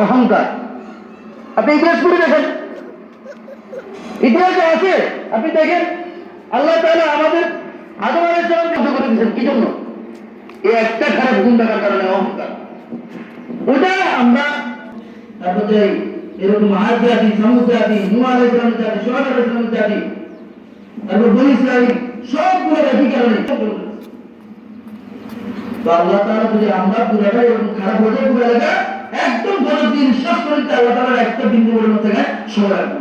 অহংকার। আপনি ইতিহাস পড়ে দেখেন। ইতিহাসে আছে। আপনি দেখেন, আল্লাহ তাআলা আমাদের আদম আলাইহিস সালাম বন্ধ করে দিয়েছেন। কি জন্য? এই একটা খারাপ গুণ থাকার কারণে অহংকার। ওটা আমরা তারপর এরকম আজ জাতি, সমুদ জাতি নুয়া আলাইহিস জাতি সোহাব আলাইহিস জাতি, তারপর বনি ইসরাইল সবগুলো একই কারণে তো আল্লাহ তাআলা যদি আমরা পুরাটা এরকম খারাপ হয়ে যায়, পুরো এলাকা দিন বিশ্বাস করেন আল্লাহ একটা বিন্দু পরিমাণ থেকে সরে রাখবে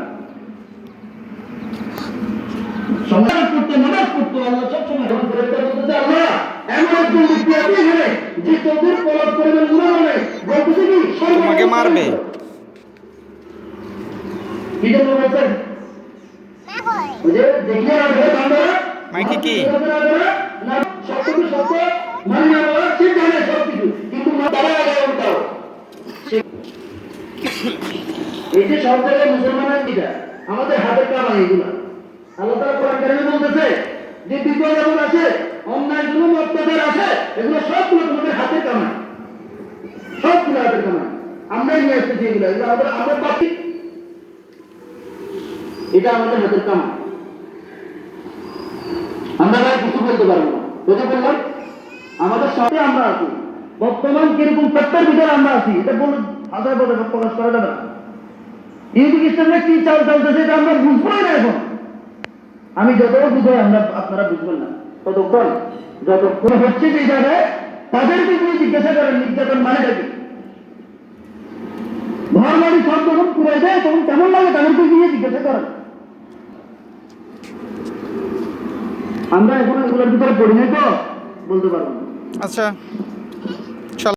সমাজ করতে নামাজ করতে আল্লাহ সবসময় যখন ফেরেশতা বলতেছে আল্লাহ এমন একজন ব্যক্তি আছে এখানে যে চোখের পলক পরিমাণ গুণা নেই বলতেছে কি তোমাকে মারবে। কি জন্য বলছেন মাইকে সত্য। এই যে সব জায়গায় মুসলমানের দিটা আমাদের হাতের কামাই এগুলা। আল্লাহ তাআলা কোরআন কারিমে বলতেছে যে বিপদ যেমন আছে অন্যায় জুলুম অত্যাচার আছে এগুলো সবগুলো তোমাদের হাতের কামাই সবগুলো হাতের কামাই আমরাই নিয়ে আসতেছি এগুলো। এগুলো আমাদের আমাদের বাকি এটা আমাদের হাতের কামাই আমরা ভাই কিছু বলতে পারব না। বুঝতে পারলাম আমাদের সাথে আমরা আছি। বর্তমান কীরকম সত্যের ভিতরে আমরা আছি, এটা বলে আদায় বলে প্রকাশ করা যাবে না। ইউনিক ইসলামে কি চাল চলতেছে এটা আমরা বুঝবোই না এখন। আমি যত বুঝাই, আমরা আপনারা বুঝবেন না। ততক্ষণ যতক্ষণ হচ্ছে যে জায়গায় তাদেরকে তুমি জিজ্ঞাসা করেন নির্যাতন মানে কি। ঘর বাড়ি সব যখন পুরাই দেয়, তখন কেমন লাগে তাদেরকে গিয়ে জিজ্ঞাসা করেন। আমরা এখন এগুলোর ভিতরে পড়ি নাই তো, বলতে পারব আচ্ছা।